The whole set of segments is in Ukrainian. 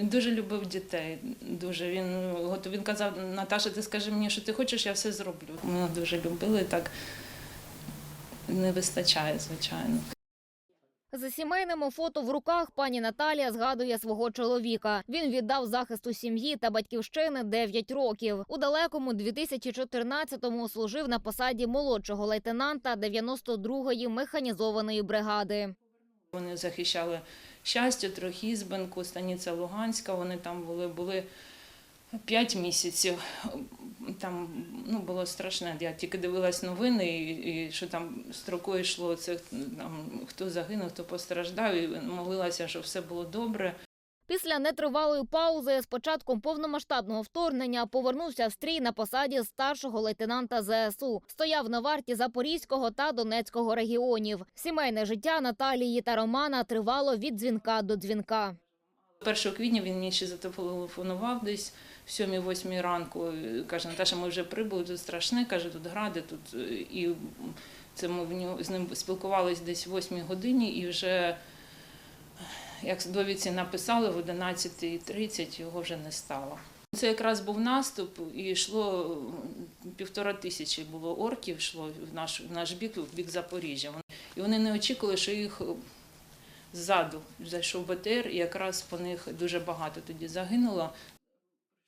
Дуже любив дітей. Дуже він він казав, Наташа, ти скажи мені, що ти хочеш, я все зроблю. Мене дуже любили так. Не вистачає, звичайно. За сімейними фото в руках пані Наталія згадує свого чоловіка. Він віддав захисту сім'ї та батьківщини 9 років. У далекому 2014-му служив на посаді молодшого лейтенанта 92-ї механізованої бригади. Вони захищали щастя, Трохізбенку, Станиця Луганська. Вони там були, були 5 місяців. Там ну, було страшне. Я тільки дивилась новини, і, і що там строкою йшло це там, хто загинув, хто постраждав, і молилася, що все було добре. Після нетривалої паузи з початком повномасштабного вторгнення повернувся в стрій на посаді старшого лейтенанта ЗСУ. Стояв на варті Запорізького та Донецького регіонів. Сімейне життя Наталії та Романа тривало від дзвінка до дзвінка. 1 квітня він мені ще зателефонував десь в 7-8 ранку. Каже, Наташа, ми вже прибули, тут страшне, каже, тут гради, тут і це ми з ним спілкувалися десь в 8 годині і вже. Як довідці написали, в 11.30 його вже не стало. Це якраз був наступ, і йшло півтора тисячі було орків, йшло в наш, в наш бік, в бік Запоріжжя. І вони не очікували, що їх ззаду зайшов БТР, і якраз по них дуже багато тоді загинуло.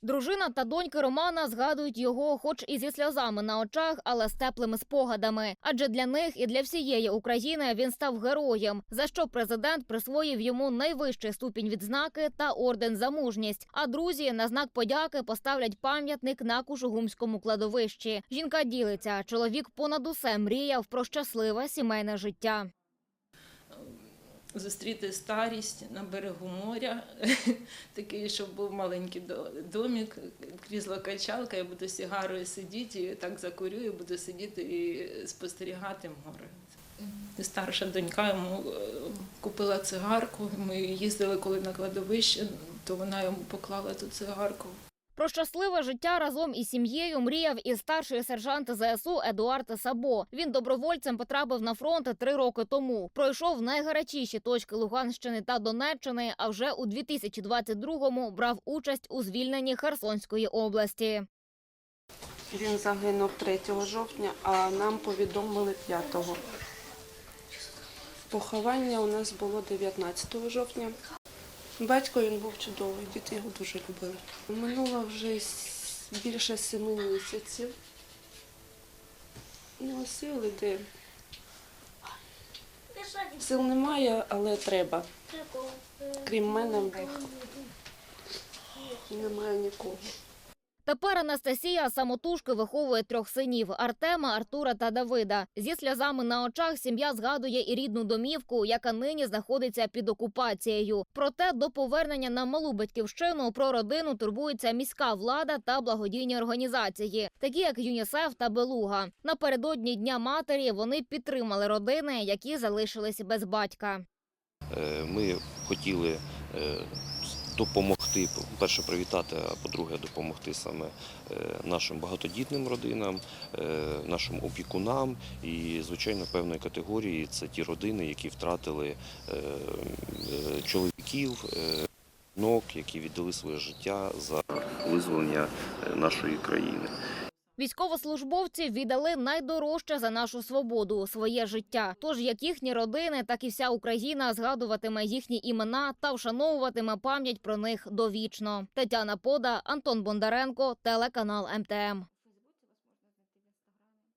Дружина та доньки Романа згадують його, хоч і зі сльозами на очах, але з теплими спогадами. Адже для них і для всієї України він став героєм, за що президент присвоїв йому найвищий ступінь відзнаки та орден за мужність. А друзі на знак подяки поставлять пам'ятник на Кушугумському кладовищі. Жінка ділиться, чоловік понад усе мріяв про щасливе сімейне життя. Зустріти старість на берегу моря, такий, щоб був маленький до- домик, крісло качалка, я буду з сигарою сидіти, і так закурю, і буду сидіти і спостерігати море. Старша донька йому е, купила цигарку. Ми їздили коли на кладовище, то вона йому поклала ту цигарку. Про щасливе життя разом із сім'єю мріяв і старший сержант ЗСУ Едуард Сабо. Він добровольцем потрапив на фронт три роки тому. Пройшов найгарячіші точки Луганщини та Донеччини. А вже у 2022-му брав участь у звільненні Херсонської області. Він загинув 3 жовтня, а нам повідомили 5-го. Поховання у нас було 19 жовтня. Батько він був чудовий, діти його дуже любили. Минуло вже більше семи місяців. Ну, а сили де. Сил немає, але треба. Крім мене, немає нікого. Тепер Анастасія самотужки виховує трьох синів Артема, Артура та Давида. Зі сльозами на очах сім'я згадує і рідну домівку, яка нині знаходиться під окупацією. Проте до повернення на малу батьківщину про родину турбується міська влада та благодійні організації, такі як ЮНІСЕФ та Белуга. Напередодні дня матері вони підтримали родини, які залишились без батька. Е, Ми хотіли е, допомогти, по-перше, привітати, а по-друге, допомогти саме е, нашим багатодітним родинам, е, нашим опікунам і, звичайно, певної категорії це ті родини, які втратили е, чоловіків, жінок, які віддали своє життя за визволення нашої країни. Військовослужбовці віддали найдорожче за нашу свободу своє життя. Тож як їхні родини, так і вся Україна згадуватиме їхні імена та вшановуватиме пам'ять про них довічно. Тетяна Пода, Антон Бондаренко, телеканал МТМ.